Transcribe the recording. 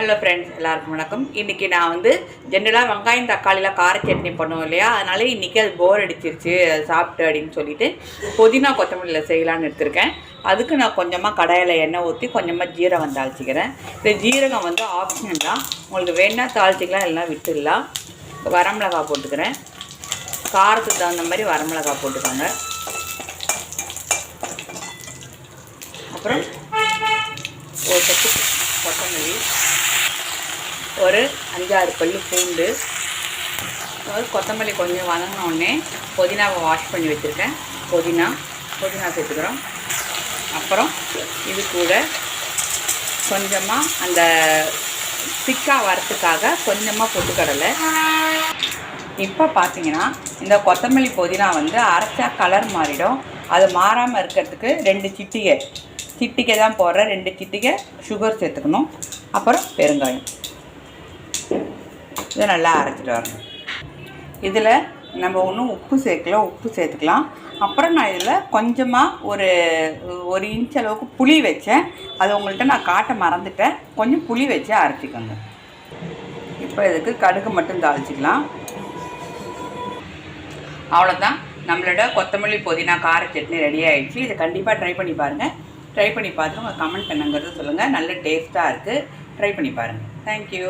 Hello friends எல்லாருக்கும் வணக்கம். இன்றைக்கி நான் வந்து ஜென்ரலாக வெங்காயம் தக்காளியில் கார சட்னி பண்ணுவோம் இல்லையா? அதனால இன்றைக்கி அது போர் அடிச்சிருச்சு. அது சாப்பிட்டு அப்படின்னு சொல்லிட்டு புதினா கொத்தமல்லியில் செய்யலான்னு எடுத்திருக்கேன். அதுக்கு நான் கொஞ்சமாக கடாயில் எண்ணெய் ஊற்றி கொஞ்சமாக ஜீரகம் தாளிச்சிக்கிறேன். இந்த ஜீரகம் வந்து ஆப்ஷன் தான். உங்களுக்கு வேணா தாளிச்சிக்கலாம் எல்லாம் விட்டுடலாம். வரமிளகா போட்டுக்கிறேன். காரத்துக்கு தகுந்த மாதிரி வரமிளகா போட்டுக்கோங்க. அப்புறம் ஒரு கொத்தமல்லி. ஒரு அஞ்சாறு பல்லு பூண்டு ஒரு கொத்தமல்லி கொஞ்சம் வதங்கினோடனே புதினாவை வாஷ் பண்ணி வச்சுருக்கேன். புதினா புதினா சேர்த்துக்கிறோம். அப்புறம் இது கூட கொஞ்சமாக அந்த திக்காக வரத்துக்காக கொஞ்சமாக பொட்டுக்கடலை. இப்போ பார்த்தீங்கன்னா இந்த கொத்தமல்லி புதினா வந்து அரைச்சா கலர் மாறிடும். அது மாறாமல் இருக்கிறதுக்கு ரெண்டு சிட்டிகை. சிட்டிகை தான் போடுற ரெண்டு சிட்டிகை சுகர் சேர்த்துக்கணும். அப்புறம் பெருங்காயம். இதை நல்லா அரைச்சிட்டு வரணும். இதில் நம்ம ஒன்றும் உப்பு சேர்க்கல உப்பு சேர்த்துக்கலாம். அப்புறம் நான் இதில் கொஞ்சமாக ஒரு ஒரு இன்ச் அளவுக்கு புளி வச்சேன். அது உங்கள்கிட்ட நான் காட்ட மறந்துட்டேன். கொஞ்சம் புளி வச்சு அரைச்சிக்கோங்க. இப்போ இதுக்கு கடுகு மட்டும் தாளிச்சிக்கலாம். அவ்வளோதான். நம்மளோட கொத்தமல்லி புதினா கார சட்னி ரெடி ஆகிடுச்சு இதை கண்டிப்பாக ட்ரை பண்ணி பாருங்கள் ட்ரை பண்ணி பார்த்து உங்கள் கமெண்ட் பண்ணுங்கிறது சொல்லுங்கள் நல்ல டேஸ்ட்டாக இருக்குது ட்ரை பண்ணி பாருங்கள் தேங்க்யூ